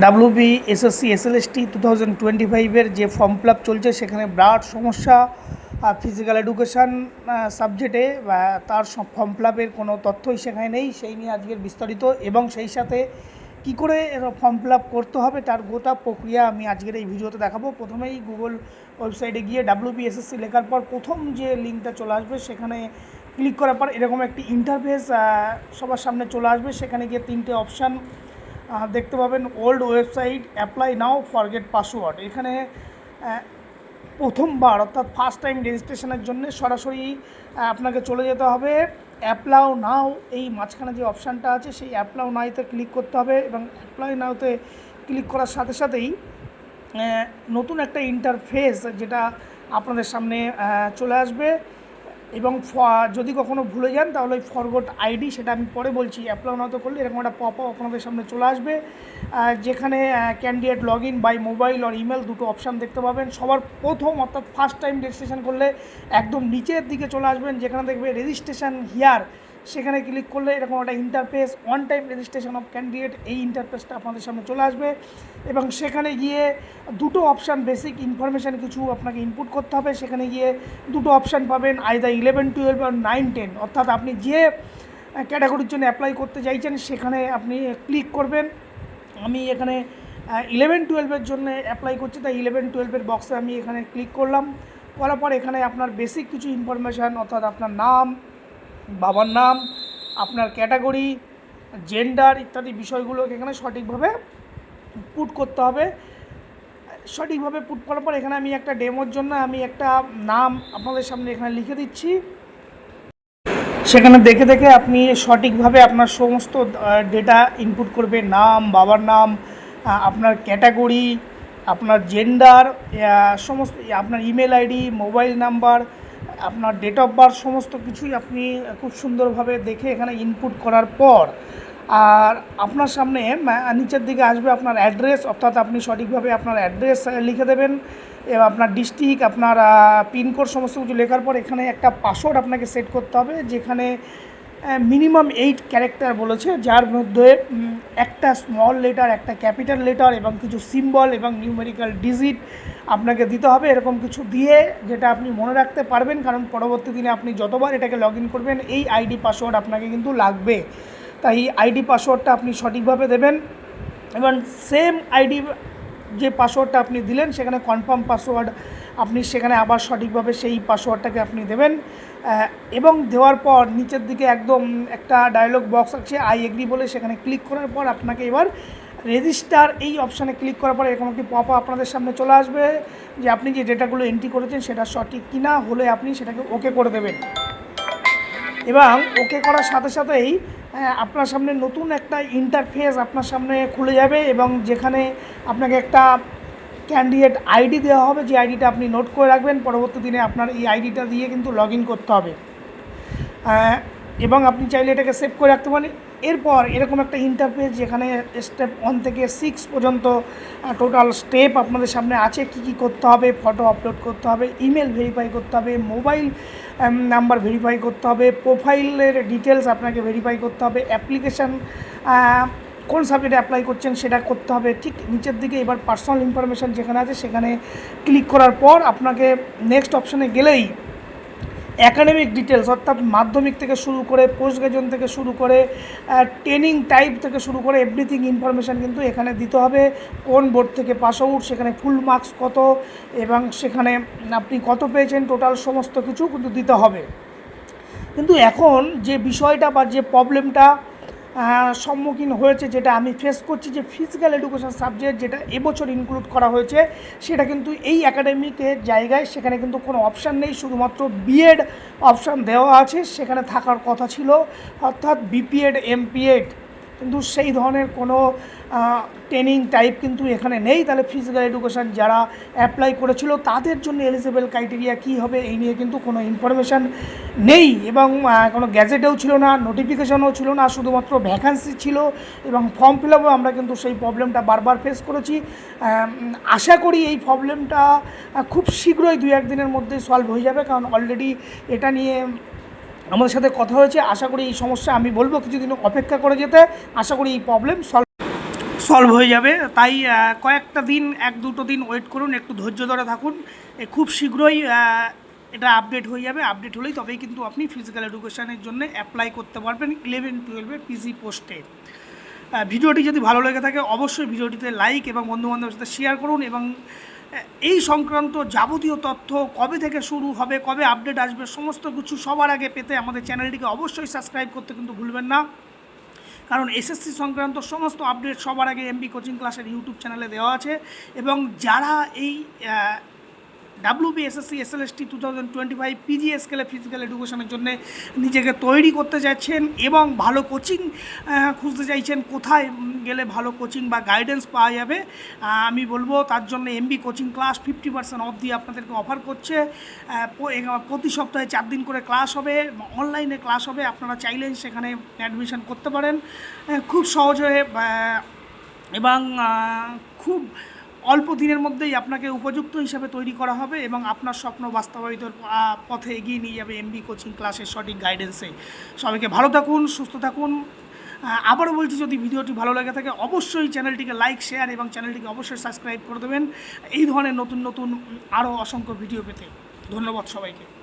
WB SSC SLST two thousand twenty ফাইভের যে form fill up চলছে, সেখানে বিরাট সমস্যা আর ফিজিক্যাল এডুকেশান সাবজেক্টে তার ফর্ম ফিল আপের কোনো তথ্যই সেখানে নেই, সেই নিয়ে আজকের বিস্তারিত। এবং সেই সাথে কী করে ফর্ম ফিল আপ করতে হবে, তার গোটা প্রক্রিয়া আমি আজকের এই ভিডিওতে দেখাবো। প্রথমেই গুগল ওয়েবসাইটে গিয়ে ডাব্লিউবি এসএসসি লেখার পর প্রথম যে লিঙ্কটা চলে আসবে, সেখানে ক্লিক করার পর এরকম একটি ইন্টারফেস সবার সামনে চলে আসবে। সেখানে গিয়ে তিনটে অপশান দেখতে পাবেন old website apply now forget password এখানে প্রথমবার, অর্থাৎ ফার্স্ট টাইম রেজিস্ট্রেশনের জন্য সরাসরি আপনাকে চলে যেতে হবে। অ্যাপ্লাও নাও এই মাঝখানে যে অপশানটা আছে, সেই অ্যাপ্লাও নাওতে ক্লিক করতে হবে এবং অ্যাপ্লাই নাওতে ক্লিক করার সাথে সাথেই নতুন একটা ইন্টারফেস যেটা আপনাদের সামনে চলে আসবে। এবং যদি কখনো ভুলে যান, তাহলে ওই ফরগোট আইডি সেটা আমি পরে বলছি। অ্যাপ্লাই না তো করলে এরকম একটা পপ আপ আপনাদের সামনে চলে আসবে। যেখানে candidate log in by mobile R email দুটো অপশান দেখতে পাবেন। সবার প্রথম অর্থাৎ ফার্স্ট টাইম রেজিস্ট্রেশন করলে একদম নিচের দিকে চলে আসবেন। যেখানে দেখবে রেজিস্ট্রেশন হিয়ার সেখানে ক্লিক করলে এরকম একটা interface one time registration of candidate এই ইন্টারফেসটা আপনাদের সামনে চলে আসবে। এবং সেখানে গিয়ে দুটো অপশান বেসিক ইনফরমেশান কিছু আপনাকে ইনপুট করতে হবে। সেখানে গিয়ে দুটো অপশান পাবেন আইদা ইলেভেন টুয়েলভ আর নাইন টেন অর্থাৎ আপনি যে ক্যাটাগরির জন্য অ্যাপ্লাই করতে চাইছেন, সেখানে আপনি ক্লিক করবেন। আমি এখানে ইলেভেন টুয়েলভের জন্য অ্যাপ্লাই করছি, তাই ইলেভেন টুয়েলভের বক্সে আমি এখানে ক্লিক করলাম। করার পর এখানে আপনার বেসিক কিছু ইনফরমেশান অর্থাৎ আপনার নাম বাবার নাম, আপনার ক্যাটাগরি জেন্ডার ইত্যাদি বিষয়গুলোকে এখানে সঠিকভাবে পুট করতে হবে। সঠিকভাবে পুট করার পর এখানে আমি একটা ডেমোর জন্য আমি একটা নাম আপনাদের সামনে এখানে লিখে দিচ্ছি। সেখানে দেখে দেখে আপনি সঠিকভাবে আপনার সমস্ত ডেটা ইনপুট করবে নাম, বাবার নাম আপনার ক্যাটাগরি আপনার জেন্ডার সমস্ত, আপনার ইমেল আইডি মোবাইল নাম্বার আপনার ডেট অফ বার্থ সমস্ত কিছুই আপনি খুব সুন্দরভাবে দেখে এখানে ইনপুট করার পর, আর আপনার সামনে নিচের দিকে আসবে আপনার অ্যাড্রেস অর্থাৎ আপনি সঠিকভাবে আপনার অ্যাড্রেস লিখে দেবেন, এবং আপনার ডিস্ট্রিক্ট আপনার পিনকোড সমস্ত কিছু লেখার পর এখানে একটা পাসওয়ার্ড আপনাকে সেট করতে হবে, যেখানে মিনিমাম এইট ক্যারেক্টার বলেছে, যার মধ্যে একটা স্মল লেটার একটা ক্যাপিটাল লেটার এবং কিছু সিম্বল এবং নিউমেরিক্যাল ডিজিট আপনাকে দিতে হবে এরকম কিছু দিয়ে যেটা আপনি মনে রাখতে পারবেন, কারণ পরবর্তী দিনে আপনি যতবার এটাকে লগ ইন করবেন, এই আইডি পাসওয়ার্ড আপনাকে কিন্তু লাগবে। তাই এই আইডি পাসওয়ার্ডটা আপনি সঠিকভাবে দেবেন এবং সেম আইডি যে পাসওয়ার্ডটা আপনি দিলেন, সেখানে কনফার্ম পাসওয়ার্ড আপনি সেখানে আবার সঠিকভাবে সেই পাসওয়ার্ডটাকে আপনি দেবেন। এবং দেওয়ার পর নিচের দিকে একদম একটা ডায়লগ বক্স আছে আই এগ্রি বলে সেখানে ক্লিক করার পর আপনাকে এবার রেজিস্টার এই অপশানে ক্লিক করার পরে এরকম একটি পপ আপনাদের সামনে চলে আসবে যে আপনি যে ডেটাগুলো এন্ট্রি করেছেন সেটা সঠিক কিনা, হলে আপনি সেটাকে ওকে করে দেবেন। এবং ওকে করার সাথে সাথেই আপনার সামনে নতুন একটা ইন্টারফেস আপনার সামনে খুলে যাবে এবং যেখানে আপনাকে একটা ক্যান্ডিডেট আইডি দেওয়া হবে, যে আইডিটা আপনি নোট করে রাখবেন। পরবর্তী দিনে আপনার এই আইডিটা দিয়ে কিন্তু লগ করতে হবে। এবং আপনি চাইলে এটাকে সেভ করে রাখতে পারেন। এরপর এরকম একটা ইন্টারফেস যেখানে স্টেপ ওয়ান থেকে সিক্স পর্যন্ত টোটাল স্টেপ আপনাদের সামনে আছে, কি কি করতে হবে ফটো আপলোড করতে হবে ইমেল ভেরিফাই করতে হবে মোবাইল নাম্বার ভেরিফাই করতে হবে প্রোফাইলের ডিটেলস আপনাকে ভেরিফাই করতে হবে অ্যাপ্লিকেশান কোন সাবজেক্টে অ্যাপ্লাই করছেন সেটা করতে হবে। ঠিক নিচের দিকে এবার পার্সোনাল ইনফরমেশান যেখানে আছে সেখানে ক্লিক করার পর আপনাকে নেক্সট অপশানে গেলেই অ্যাকাডেমিক ডিটেলস অর্থাৎ মাধ্যমিক থেকে শুরু করে পোস্ট গ্রাজুয়েশন থেকে শুরু করে ট্রেনিং টাইপ থেকে শুরু করে এভরিথিং ইনফরমেশান কিন্তু এখানে দিতে হবে। কোন বোর্ড থেকে পাস আউট সেখানে ফুল মার্কস কত, এবং সেখানে আপনি কত পেয়েছেন টোটাল সমস্ত কিছু কিন্তু দিতে হবে। কিন্তু এখন যে বিষয়টা বা যে প্রবলেমটা সম্মুখীন হয়েছে, যেটা আমি ফেস করছি যে ফিজিক্যাল এডুকেশন সাবজেক্ট যেটা এবছর ইনক্লুড করা হয়েছে, সেটা কিন্তু এই একাডেমিকের জায়গায় সেখানে কিন্তু কোনো অপশান নেই, শুধুমাত্র বিএড অপশান দেওয়া আছে, সেখানে থাকার কথা ছিল। অর্থাৎ বিপিএড এমপিএড কিন্তু সেই ধরনের কোনো ট্রেনিং টাইপ কিন্তু এখানে নেই। তাহলে ফিজিক্যাল এডুকেশান যারা অ্যাপ্লাই করেছিল, তাদের জন্য এলিজিবল ক্রাইটেরিয়া কী হবে এই নিয়ে কিন্তু কোনো ইনফরমেশান নেই। এবং কোনো গ্যাজেটেও ছিল না নোটিফিকেশনও ছিল না, শুধুমাত্র ভ্যাকান্সি ছিল এবং ফর্ম ফিল আপও আমরা কিন্তু সেই প্রবলেমটা বারবার ফেস করেছি। আশা করি এই প্রবলেমটা খুব শীঘ্রই দু একদিনের মধ্যে সলভ হয়ে যাবে। কারণ অলরেডি এটা নিয়ে আমাদের সাথে কথা হয়েছে। আশা করি এই সমস্যা আমি বলব কিছুদিন অপেক্ষা করে যেতে। আশা করি এই প্রবলেম সলভ সলভ হয়ে যাবে। তাই কয়েকটা দিন, এক দুটো দিন ওয়েট করুন, একটু ধৈর্য ধরে থাকুন। খুব শীঘ্রই এটা আপডেট হয়ে যাবে। আপডেট হলেই তবেই কিন্তু আপনি ফিজিক্যাল এডুকেশানের জন্য অ্যাপ্লাই করতে পারবেন ইলেভেন টুয়েলভের পিজি পোস্টে ভিডিওটি যদি ভালো লেগে থাকে, অবশ্যই ভিডিওটিতে লাইক এবং বন্ধুবান্ধবের সাথে শেয়ার করুন এবং এই সংক্রান্ত যাবতীয় তথ্য কবে থেকে শুরু হবে, কবে আপডেট আসবে, সমস্ত কিছু সবার আগে পেতে আমাদের চ্যানেলটিকে অবশ্যই সাবস্ক্রাইব করতে কিন্তু ভুলবেন না। কারণ এসএসসি সংক্রান্ত সমস্ত আপডেট সবার আগে এমবি কোচিং ক্লাসের ইউটিউব চ্যানেলে দেওয়া আছে এবং যারা এই WB SSC SLST two thousand twenty five PG স্কেলে ফিজিক্যাল এডুকেশনের জন্য নিজেকে তৈরি করতে যাচ্ছেন এবং ভালো কোচিং খুঁজতে চাইছেন। কোথায় গেলে ভালো কোচিং বা গাইডেন্স পাওয়া যাবে? আমি বলব তার জন্য MB coaching class fifty percent off দিয়ে আপনাদেরকে অফার করছে। প্রতি সপ্তাহে চার দিন করে ক্লাস হবে অনলাইনে ক্লাস হবে। আপনারা চাইলেন সেখানে অ্যাডমিশন করতে পারেন। খুব সহজ হয়ে এবং খুব অল্প দিনের মধ্যেই আপনাকে উপযুক্ত হিসাবে তৈরি করা হবে এবং আপনার স্বপ্ন বাস্তবায়িত পথে এগিয়ে নিয়ে যাবে এমবি কোচিং ক্লাসের সঠিক গাইডেন্সে সবাইকে ভালো থাকুন, সুস্থ থাকুন। আবারও বলছি, যদি ভিডিওটি ভালো লাগে থাকে, অবশ্যই চ্যানেলটিকে লাইক শেয়ার এবং চ্যানেলটিকে অবশ্যই সাবস্ক্রাইব করে দেবেন। এই ধরনের নতুন নতুন আরও অসংখ্য ভিডিও পেতে। ধন্যবাদ সবাইকে।